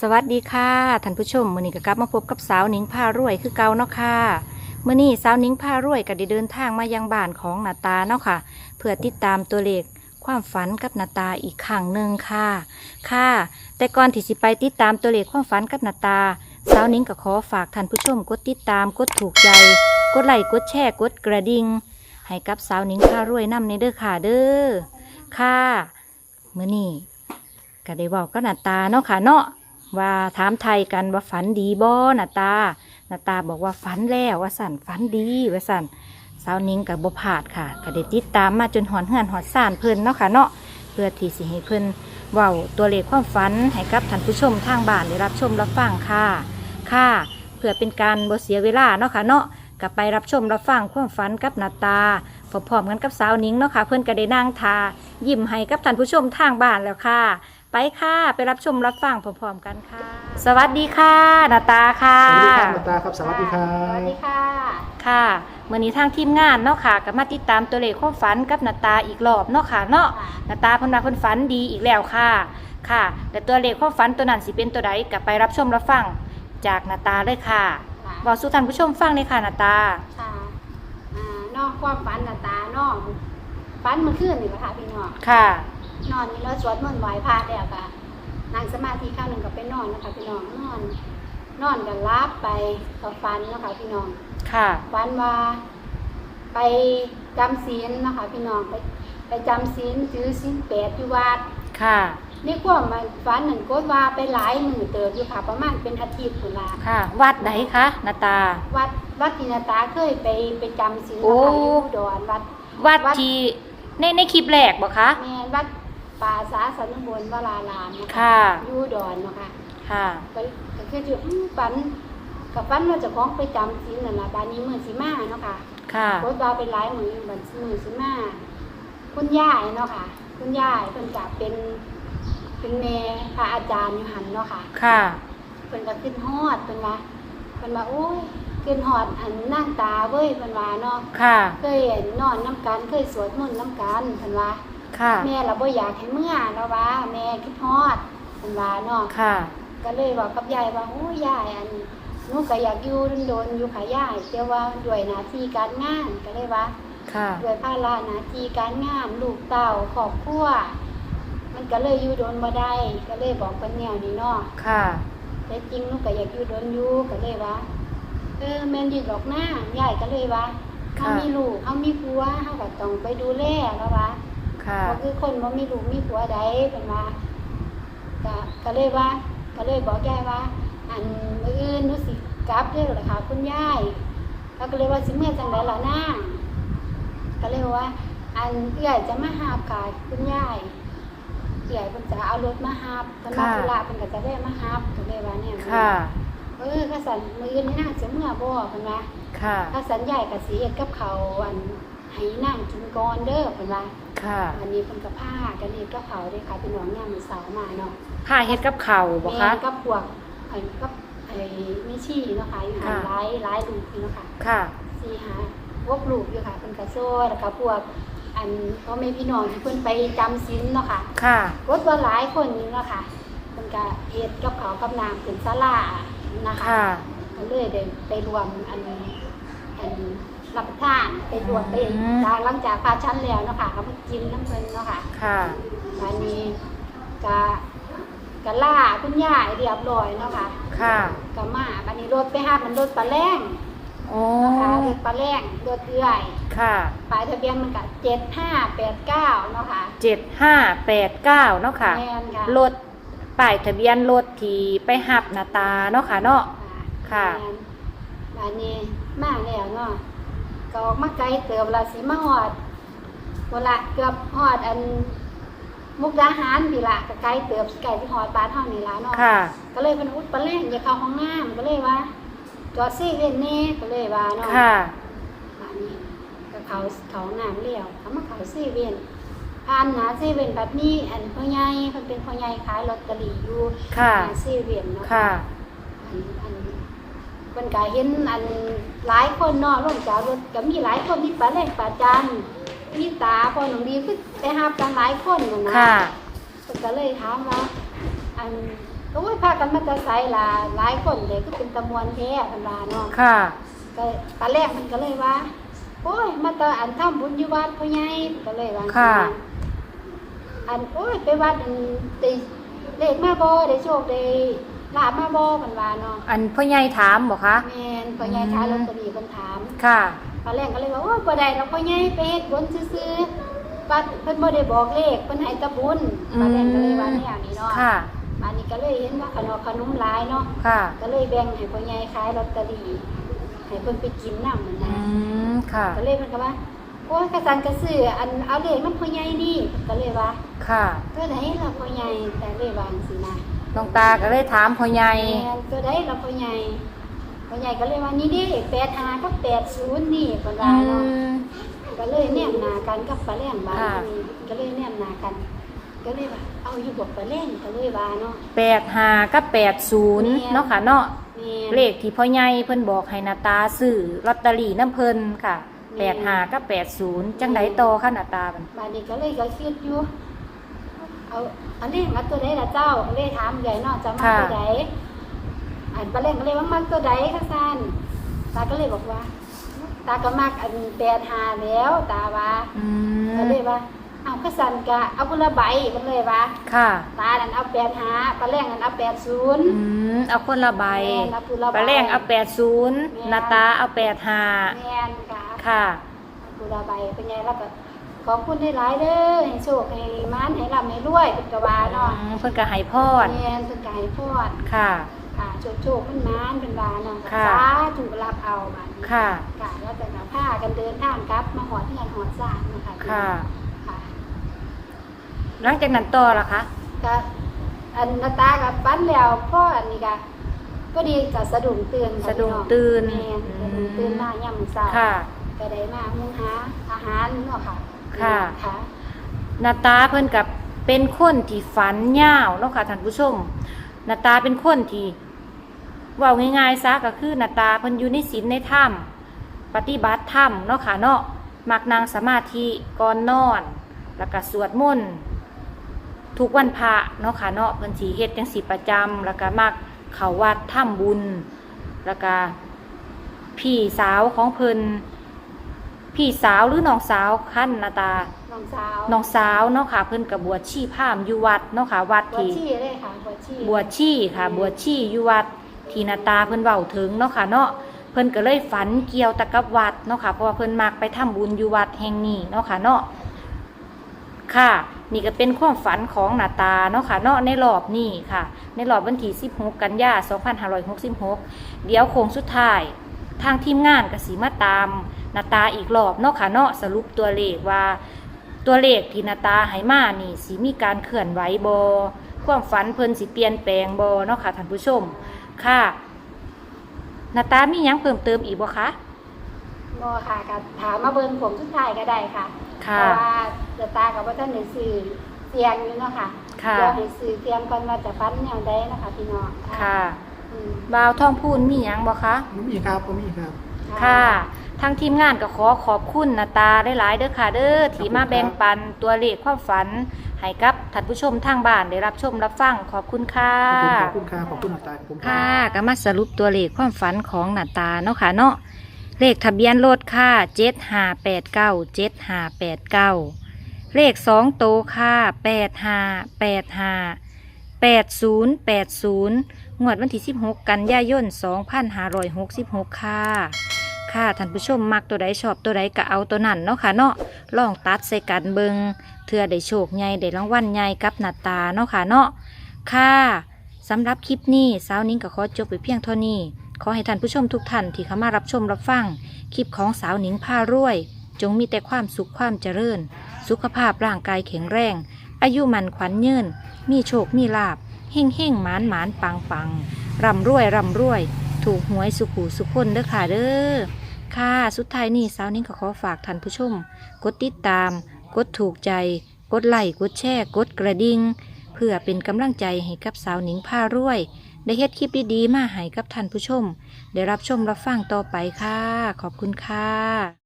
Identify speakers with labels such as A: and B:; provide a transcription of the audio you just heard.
A: สวัสดีค่ะท่านผู้ชมมื้อนี้ก็กลับมาพบกับสาวนิ้งพารวยคือเก่าเนาะค่ะมื้อนี้สาวนิ้งพารวยก็ได้เดินทางมายังบ้านของนาตาเนาะค่ะ เพื่อติดตามตัวเลขความฝันกับนาตาอีกครั้งหนึ่งค่ะ ค่ะ แต่ก่อนที่สิไปติดตามตัวเลขความฝันกับนาตา สาวนิ้งก็ขอฝากท่านผู้ชมกดติดตามกดถูกใจ กดไลค์กดแชร์กดกระดิ่งให้กับสาวนิ้งพารวยนำในเด้อค่ะเด้อค่ะมื้อนี้ก็ได้บอกกับนาตาเนาะค่ะเนาะ ว่าถามไทยกันว่าฝันดีบ่หนาตานาตาบอกว่าฝันแล้วว่าสั่นฝันดีว่าสั่นสาวนิ้งกับบพาดค่ะก็ได้ติดตามมาจนหอนเหือนหอดซ่านเพิ่นเนาะค่ะเนาะเพื่อที่สิให้เพิ่นเว้าตัวเลขความฝันให้กับท่านผู้ชมทางบ้านได้รับชมรับฟังค่ะ ค่ะ เพื่อเป็นการบ่เสียเวลาเนาะค่ะเนาะก็ไปรับชมรับฟังความฝันกับนาตาพร้อมๆกันกับสาวนิ้งเนาะค่ะ เพิ่อนก็ได้นั่งทายิ้มให้กับท่านผู้ชมทางบ้านแล้วค่ะ ไปค่ะ ไปรับชมรับฟังพร้อมๆกันค่ะ สวัสดีค่ะนาตาค่ะ
B: สวัสดีครับนาตาครับ สวัสดีครั
C: สวัส
B: บ
C: ดีค่ะ
A: ค่ะเมื่อนี้ทางทีมงานเนาะค่ะก็มาติดตามตัวเลขความฝันกับนาตาอีกรอบเนาะค่ะเนาะนาตาเพิ่นว่าเพิ่นฝันดีอีกแล้วค่ะค่ะ แต่ตัวเลขความฝันตัวนั้นสิเป็นตัวใดก็ไปรับชมรับฟังจากนาตาเลยค่ะ
C: ค่ะ
A: บอกสู่ท่านผู้ชมฟังเลยค่ะนาตา
C: ค่ะอ่านอกความฝันหน้าตานอกฝันเมื่อคืนนี่ค่ะพี่น้อง
A: ค่ะ
C: นอนนี่แล้วสวดมนต์ไหว้พระแล้วก็นั่งสมาธิข้างหนึ่งก็ไปนอนนะคะพี่น้องนอน นอนกันรับไปกับฝันเนาะคะพี่น้อง
A: ค่ะ
C: ฝันว่า ไปจำศีลเนาะคะพี่น้องไป ไปจำศีลถือศีลแปดอยู่วัด
A: ค่ะ
C: ในความมันฝันหนึ่งก็ว่าไปหลายมือเติบอยู่ค่ะ ประมาณเป็นอาทิตย์พุ่นละ
A: ค่ะ วัดไหนคะนาตา
C: วัดวัดกินตาเคยไปไปจำศีล
A: โอ้
C: นะคะอยู่อุดรวัด
A: วัด
C: วัด
A: ที่ในในคลิปแรกบ่คะ
C: แม่นวัด ป่าสาสันบนวรารามนะ
A: ค่ะ
C: อยู่อุดรเนาะค่ะ
A: ค่ะ
C: ก็ก็คืออยู่อื้อฝันกับฝันว่าเจะคล้าของไปจำศีลนั่นล่ะบานนี้มือสิมาเนาะค่ะ
A: ค่ะ
C: โคตรว่าเป็นหลายมือบันมือสิมาคุณย่ายเนาะค่ะ คุณย่ายเพิ่นก็เป็นเป็นแม่พระอาจารย์อยู่หันเนาะค่ะ
A: ค่ะ
C: เพิ่นก็ขึ้นฮอดเพิ่นว่าเพิ่นว่าโอ้ยขึ้นฮอดอันนั่งตาเว้ยเพิ่นว่าเนาะ
A: ค่ะ
C: เคยนอนน้ำกันเคยสวดมนต์น้ำกันเพิ่นว่า
A: ค่ะ
C: แม่เราบ่อยากให้เมื่อเนาะว่า แม่คิดฮอดเพิ่นว่าเนาะ
A: ค่ะ
C: ก็เลยบอกกับยายว่าโอ้ยยายอันหนูก็อยากอยู่โดนๆอยู่ค่ะยายแต่ว่าด้วยหน้าที่การงานก็เลยว่า
A: ค่ะ
C: ด้วยภาระหน้าที่การงานลูกเต้าครอบครัวมันก็เลยอยู่โดนบ่ได้ก็เลยบอกเพิ่นแนวนี้เนาะ
A: ค่ะ
C: แต่จริงหนูก็อยากอยู่โดนอยู่ก็เลยว่าเออแม่นดีดอกหน้ายายก็เลยว่า
A: ค่ะ
C: เขามีลูกเขามีผัวเขาก็ต้องไปดูแลแล้วว่า
A: ค่ะ
C: ก็คือคนบ่มีลูกมีผัวใดเป็นว่าก็ก็เลยว่า ก็เลยบอกยายว่า อันมื้ออื่นหนูสิกลับเด้อล่ะค่ะคุณยายแล้วก็เลยว่าสิเมื่อจังไดล่ะนางก็เลยว่า อันเอื้อยจะมาหาบค่ะคุณยายเอื้อยเพิ่นจะเอารถมาหาบเพิ่นมา
A: ค่ะ
C: ธุระเพิ่นก็จะได้มาหาบก็เลยว่าเนี่ย
A: ค่ะ
C: เออข้าสันมื้ออื่นนี่นางจะเมื่อบ่เพิ่นว่า
A: ค่ะ
C: ข้าสันใหญ่ก็สิเฮ็ดกับเขาวอัน ให้นางกินก่อนเด้อเพิ่นว่า
A: ค่ะ
C: วันนี้เพิ่นก็พากันเฮ็ดกับเขาวเด้อค่ะพี่น้องยามมื้อเช้ามาเนาะ
A: ผ้าเฮ็ดกับเข่าวบ่คะ
C: แม่กับพวกไอ้กับไอ้แม่ชีเนาะค่ะอยู่หัน
A: ค่ะ
C: หลายหลายลูกอยู่เนาะค่ะ
A: ค่ะ
C: สี่หาพวกลูกอยู่ค่ะเพิ่นก็โซ่แล้วก็พวกอันพ่อแม่พี่น้องที่เพิ่นไปจำศีลเนาะค่ะ
A: ค่ะ
C: รถว่าหลายคนอยู่เนาะค่ะเพิ่นก็เฮ็ดกับเขาวกับน้ำเป็นศาลานะคะ
A: ค่ะ
C: ก็เลยได้ไปรวมอันอัน รับประทานไปรวมไป
A: อืม
C: จากหลังจากพาชั้นแล้วเนาะค่ะก็มากินน้ำเพิ่นเนาะค่ะ
A: ค่ะ
C: วันนี้ก็ก็ล่าคุณย่าเรียบร้อยเนาะค่ะ
A: ค่ะ
C: ก็มาวันนี้รถไปหามันรถปลาแรง
A: โอ้
C: นะคะรถปลาแรงรถเอื้อย
A: ค่ะ
C: ปลายทะเบียนมันก็เจ็ดห้าแปดเก้าเนาะค่ะ
A: เจ็ดห้าแปดเก้าเนาะค่ะ
C: แม่นค่ะ
A: รถป้ายทะเบียนรถที่ไปหับหน้าตาเนาะค่ะเนาะ ค่ะ
C: แม่นวันนี้มาแล้วเนาะ ก็ออกมาไกลเติบละสิมาหอดเวลาเกือบหอดอันมุกดาหารพี่ละก็ไกลเติบไก่ที่หอดปลานเท่านี้ละเนาะ
A: ค่ะ
C: ก็เลยเป็นอุดปลาแล่นอย่าเข้าห้องน้ำก็เลยว่าจอดซี่เว่นนี่ก็เลยว่าเนาะ
A: ค่ะ
C: อันนี้ก็เขาเขาห้องน้ำเลี้ยวเขามาเขาซี่เว่นผ่านหนาซี่เว่นแบบนี้อันพ่อใหญ่เพิ่นเป็นพ่อใหญ่ขายลอตเตอรี่อยู่
A: ค่ะ
C: หนาซี่เว่นเนาะ
A: ค่ะ
C: อันอันเพิ่นก็เห็นอันหลายคนเนาะลงจากรถก็มีหลายคนที่ปลาแล่นปลาจันมีตาพ่อหนุ่มดีคือไปหาบกันหลายคนนั่นนะ
A: ค่ะ
C: เพิ่นก็เลยถามว่าอันก็ว่าพากันมาแตะไซล่ะหลายคนเลยก็เป็นตะมวนแท้เพิ่นว่าเนาะ
A: ค่ะ
C: ก็ตอนแรกมันก็เลยว่า โอ้ย มาตออันทำบุญอยู่วัดพ่อใหญ่ก็เลยว่า
A: ค่ะ
C: อันโอ้ยไปวัดอันได้เลขมาบ่ได้โชคได้ ลาบมาบ่มันว่าเนาะ
A: อันพ่อใหญ่ถามบอกคะ
C: แม่นพ่อใหญ่ขายลอตเตอรี่เพิ่นถาม
A: ค่ะ
C: ตอนแรกก็เลยว่าโอ้ยบ่ได้ดอกพ่อใหญ่ไปเฮ็ดบุญซื่อๆวัดเพิ่นบ่ได้บอกเลขเพิ่นให้แตะบุญตอนแรกก็เลยว่าแนวนี้เนาะ
A: ค่ะ
C: อันนี้ก็เลยเห็นว่าขนมขนมหลายเนาะ
A: ค่ะ
C: ก็เลยแบ่งให้พ่อใหญ่ขายลอตเตอรี่ให้เพิ่นไปกินน้ำมัน
A: อื
C: นะ
A: มค่ะ
C: ก็เลยมันก็ว่าโอ้ยกระสันกระสืออันเอาเลขมันพ่อใหญ่นี่ก็เลยว่า
A: ค่ะ
C: ตัวไหนเราพ่อใหญ่แต่เลยวาจังสินะ
A: น้องตาก็เลยถามพ่อใหญ่
C: แม่นตัวไหนเราพ่อใหญ่พ่อใหญ่ก็เลยว่านี่ดิแปดห้ากับแปดศูนย์นี่คน
A: อื
C: ว่าเนาะ
A: ม
C: ก็เลยแนมหนากันกับปลาแรงบาน
A: ค่ะ
C: นี่ก็เลยแนมหนากัน ก็เลยว่าเอาอยู่บอกปลาแรงก็เลยว่าเนาะ
A: แปดห้ากับแปดศูนย์เนาะค่ะเนาะ
C: แม่น
A: เลขที่พ่อใหญ่เพิ่นบอกให้หนาตาซื้อลอตเตอรี่น้ำเพิ่นค่ะ
C: แม่
A: แปดห้ากับแปดศูนย์จังไดโตอค่ะหนาตาบัน
C: บานนี้ก็เลยก็คิดอยู่ เอาอันนี้มาตัวใดล่ะเจ้าก็เลยถามใหญ่เนาะจะมาตัวใดอันปลาเล่นก็เลยว่ามันตัวใดคะซันตาก็เลยบอกว่า ตาก็มักอันแปดหาแล้ว ตาว่า
A: อื
C: ก็
A: ม
C: เลยว่า เอาคะซันกะเอาคนละใบมันเลยว่า
A: ค่ะ
C: ตานั่นเอาแปดหาปลาแรงนั่นเอาแปดศูนย์
A: อืมเอาคนละใบ
C: แม่นเอาคนละใบ
A: ปลาแรงเอาแปดศูนย์
C: แม่น
A: นาตาเอาแปดห้า
C: แม่นกะ
A: ค่ะ
C: เอาคนละใบเป็นไงแล้วก็ ขอบคุณได้หลายๆเด้อให้โชคให้มานให้ร่ำให้รวยเป็นกะวาเนาะ
A: อืมเพิ่นก็ให้พร
C: แม่นเป็นกายพอด
A: ค่ะ
C: ค่ะโชคโชคมันมานเป็นวาเนาะ
A: ค่ะ
C: สาถูกรับเอาบาดนี้
A: ค่ะ
C: ค่ะแล้วแต่ละผ้ากันเดินทางกลับมาหอดที่งานหอดสร้างนะคะ
A: ค่ะ
C: ค่ะ
A: หลังจากนั้นต่อล่ะคะ
C: ก็อันนาตากับปั้นแล้วพ่ออันนี้ก็ก็ดีกับสะดุ้งตื่นค่ะ
A: สะดุ้ง
C: พี่
A: ตื่น
C: แม่สะดุ้งตื่นมาย่ำเช้า
A: ค่ะ
C: ก็ได้มามุงหาอาหารเนาะค่ะ
A: ค่ะ
C: ค่ะ
A: นาตาเพิ่นกับเป็นคนที่ฝันยาวเนาะค่ะท่านผู้ชมนาตาเป็นคนที่เว่าง่ายๆซะก็คือนาตาเพิ่นอยู่ในศีลในถ้ำปฏิบัติธรรมเนาะค่ะเนาะมักนางสมาธิก่อนนอน แล้วก็สวดมนต์ทุกวันพระเนาะค่ะเนาะเพิ่นสีเฮ็ดจังสีประจำแล้วก็มักเข้าวัดทำบุญ แล้วก็พี่สาวของเพิ่น พี่สาวหรือน้องสาวขั้นนาตา
C: น้องสาว
A: น้องสาวเนาะค่ะ เพิ่นกับบวชชีพราหมณ์อยู่วัดเนาะค่ะ วัด
C: บวช
A: ที่
C: ชีเลยค่ะบวชชี
A: บวชชีค่ะ บวชชีอยู่วัดที่หนาตาเพิ่นเว้าถึงเนาะค่ะเนาะเพิ่นก็เลยฝันเกี่ยวแตะกับวัดเนาะค่ะเพราะว่าเพิ่นมักไปทำบุญอยู่วัดแห่งนี้เนาะค่ะเนาะค่ะ นี่ก็เป็นความฝันของหนาตาเนาะค่ะเนาะในรอบนี้ค่ะ ในรอบวันที่16 กันยายน2566 เดี๋ยวโค้งสุดท้าย ทางทีมงานก็สิมาตามห นาตาอีกรอบเนาะค่ะเนาะสรุปตัวเลขว่า ตัวเลขที่หนาตาให้มานี่สิมีการเคลื่อนไหวบอความฝันเพิ่นสิเปลี่ยนแปลงบอเนาะค่ะท่านผู้ชมค่ะหนาตามีหยังเพิ่มเติมอีกบ่คะ
C: บ่ค่ะก็ถามมาเบิ่งผมสุดท้ายก็ได้ค่ะ
A: ค่ะ
C: เพราะว่าเดยวตากับว่าท่านในสื่อเสียงอยู่เนาะค่ะ
A: ค่ะ
C: เดี๋ยวให้สื่อเสียงก่อนว่าจะฟันแนวใดนะคะพี่น้อง
A: ค่ะ
C: อืม
A: บ่าวท่องพูนมีหยังบ่คะ
B: ผมมีครับผมมีครับ
A: ค่ะ ทางทีมงานก็ขอขอบคุณหนาตาได้หลายๆเด้อค่ะเด้อที่มาแบ่งปันตัวเลขความฝันให้กับท่านผู้ชมทางบ้านได้รับชมรับฟังขอบคุณค่ะ
B: ขอบคุณครับขอบคุณครับขอบคุณอาจาขอบคุณครั
A: ค่ะก็มาสรุปตัวเลขความฝันของหนาตาเนาะค่ะเนาะเลขทะเบียนรถค่ะเจ็ดห้าแปดเก้าเจ็ดห้าแปดเก้าเลขสองโตวค่ะแปดห้าแปดห้าแปดศูนย์แปดศูนย์งวดวันที่สิบหกกันยายนสองพันห้าร้อยหกสิบหกค่ะ ค่ะท่านผู้ชมมักตัวใดชอบตัวใดก็เอาตัวนั้นเนาะค่ะเนาะลองตัดใส่กันเบิงเทื่อได้โชคใหญ่ได้รางวัลใหญ่กับหนาตาเนาะค่ะเนาะค่ะสำหรับคลิปนี้สาวนิ้งก็ขอจบไปเพียงเท่านี้ ขอให้ท่านผู้ชมทุกท่านที่เข้ามารับชมรับฟังคลิปของสาวนิงพารวย จงมีแต่ความสุขความเจริญ สุขภาพร่างกายแข็งแรง อายุมันขวัญยืนมีโชคมีลาบเฮ่งเฮ่งหมานหมานปังปังร่ำรวยร่ำรวย ถูกหวยสุขูสุขคนเด้อค่ะเด้อ ค่ะ สุดท้ายนี้สาวนิ่งก็ขอฝากท่านผู้ชม กดติดตาม กดถูกใจ กดไลค์ กดแชร์ กดกระดิ่ง เพื่อเป็นกำลังใจให้กับสาวนิ่งผ้ารวย ได้เฮ็ดคลิปดีๆ มาให้กับท่านผู้ชม ได้รับชมรับฟังต่อไปค่ะ ขอบคุณค่ะ